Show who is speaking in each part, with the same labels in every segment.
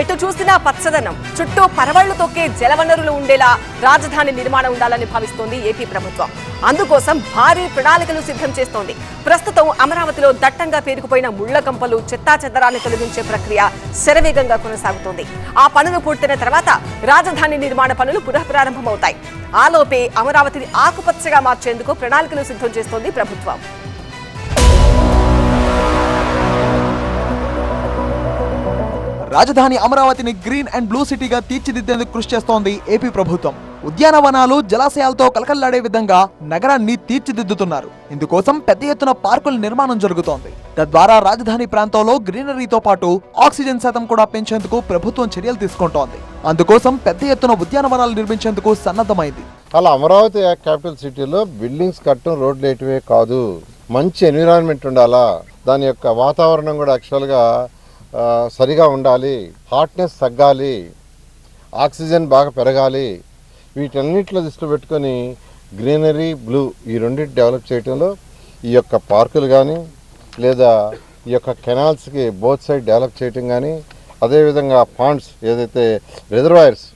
Speaker 1: ఎటు చూసినా పచ్చదనం. చుట్టూ పరవళ్ళు తొక్కే జలవనరులు ఉండేలా రాజధాని నిర్మాణం ఉండాలని భావిస్తోంది ఏపీ ప్రభుత్వం. అందుకోసం భారీ ప్రణాళికలు సిద్ధం చేస్తోంది. ప్రస్తుతం అమరావతిలో దట్టంగా పేరుకుపోయిన ముళ్ళ కంపలు చెత్తా చెదరాన్ని తొలగించే ప్రక్రియ శరవేగంగా కొనసాగుతోంది. ఆ పనులు పూర్తయిన తర్వాత రాజధాని నిర్మాణ పనులు పునఃప్రారంభమవుతాయి ఆలోపే అమరావతిని ఆకుపచ్చగా మార్చేందుకు ప్రణాళికలు సిద్ధం చేస్తోంది ప్రభుత్వం.
Speaker 2: రాజధాని అమరావతిని గ్రీన్ అండ్ బ్లూ సిటీగా తీర్చిదిద్దేందుకు కృషి చేస్తోంది ఏపీ ప్రభుత్వం. ఉద్యానవనాలు జలాశయాలతో కలకల్లాడే విధంగా నగరాన్ని తీర్చిదిద్దుతున్నారు. ఇందుకోసం పెద్ద ఎత్తున పార్కుల నిర్మాణం జరుగుతోంది. తద్వారా రాజధాని ప్రాంతంలో గ్రీనరీతో పాటు ఆక్సిజన్ శాతం కూడా పెంచేందుకు ప్రభుత్వం చర్యలు తీసుకుంటోంది. అందుకోసం పెద్ద ఎత్తున ఉద్యానవనాలు నిర్మించేందుకు సన్నద్ధమైంది.
Speaker 3: అలా అమరావతి క్యాపిటల్ సిటీలో బిల్డింగ్స్ కట్టడం రోడ్లు వేయటమే కాదు. మంచి ఎన్విరాన్మెంట్ ఉండాలా? దాని యొక్క వాతావరణం కూడా యాక్చువల్గా సరిగా ఉండాలి హాట్నెస్ తగ్గాలి ఆక్సిజన్ బాగా పెరగాలి వీటన్నిటిలో దృష్టిలో పెట్టుకొని గ్రీనరీ బ్లూ ఈ రెండింటి డెవలప్ చేయడంలో ఈ యొక్క పార్కులు కానీ లేదా ఈ యొక్క కెనాల్స్కి బోత్ సైడ్ డెవలప్ చేయటం కానీ అదేవిధంగా పాండ్స్ ఏదైతే రిజర్వాయర్స్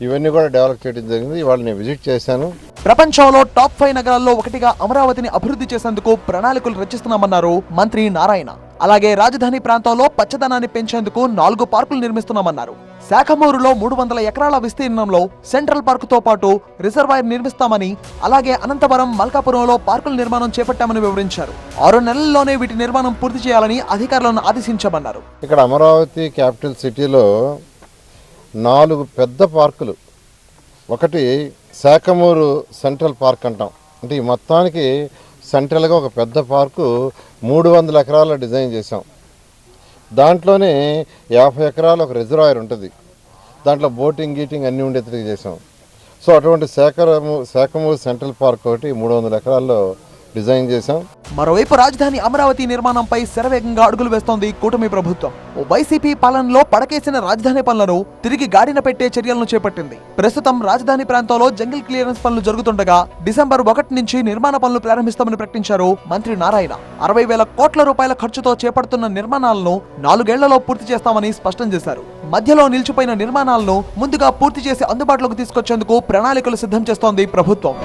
Speaker 3: ఇవన్నీ కూడా డెవలప్ చేయడం జరిగింది. ఇవాళ నేను విజిట్ చేశాను.
Speaker 2: ప్రపంచంలో టాప్ ఫైవ్ నగరాల్లో ఒకటిగా అమరావతిని అభివృద్ధి చేసేందుకు ప్రణాళికలు రచిస్తున్నామన్నారు మంత్రి నారాయణ. అలాగే రాజధాని ప్రాంతంలో పచ్చదనాన్ని పెంచేందుకు నాలుగు పార్కులు నిర్మిస్తున్నామన్నారు. శాఖమూరులో మూడు వందల ఎకరాల విస్తీర్ణంలో సెంట్రల్ పార్కుతో పాటు రిజర్వాయర్ నిర్మిస్తామని అలాగే అనంతపురం మల్కాపురంలో పార్కుల నిర్మాణం చేపట్టామని వివరించారు. ఆరు నెలల్లోనే వీటి నిర్మాణం పూర్తి చేయాలని అధికారులను ఆదేశించామన్నారు.
Speaker 3: ఇక్కడ అమరావతి క్యాపిటల్ సిటీలో నాలుగు పెద్ద పార్కులు. ఒకటి శాఖమూరు సెంట్రల్ పార్క్ అంటాం. అంటే ఈ మొత్తానికి సెంట్రల్గా ఒక పెద్ద పార్కు మూడు వందల ఎకరాల డిజైన్ చేసాం దాంట్లోనే యాభై ఎకరాలు ఒక రిజర్వాయర్ ఉంటుంది. దాంట్లో బోటింగ్ గీటింగ్ అన్నీ ఉండేట్టుగా చేసాం సో అటువంటి శాఖము శాఖమూరు సెంట్రల్ పార్క్ ఒకటి మూడు వందల ఎకరాల్లో డిజైన్ చేశాం.
Speaker 2: మరోవైపు రాజధాని అమరావతి నిర్మాణంపై శరవేగంగా అడుగులు వేస్తోంది కూటమి ప్రభుత్వం. ఓ వైసీపీ పాలనలో పడకేసిన రాజధాని పనులను తిరిగి గాడిన పెట్టే చర్యలను చేపట్టింది. ప్రస్తుతం రాజధాని ప్రాంతంలో జంగిల్ క్లియరెన్స్ పనులు జరుగుతుండగా డిసెంబర్ ఒకటి నుంచి నిర్మాణ పనులు ప్రారంభిస్తామని ప్రకటించారు మంత్రి నారాయణ. అరవై వేల కోట్ల రూపాయల ఖర్చుతో చేపడుతున్న నిర్మాణాలను నాలుగేళ్ళలో పూర్తి చేస్తామని స్పష్టం చేశారు. మధ్యలో నిలిచిపోయిన నిర్మాణాలను ముందుగా పూర్తి చేసి అందుబాటులోకి తీసుకొచ్చేందుకు ప్రణాళికలు సిద్ధం చేస్తోంది ప్రభుత్వం.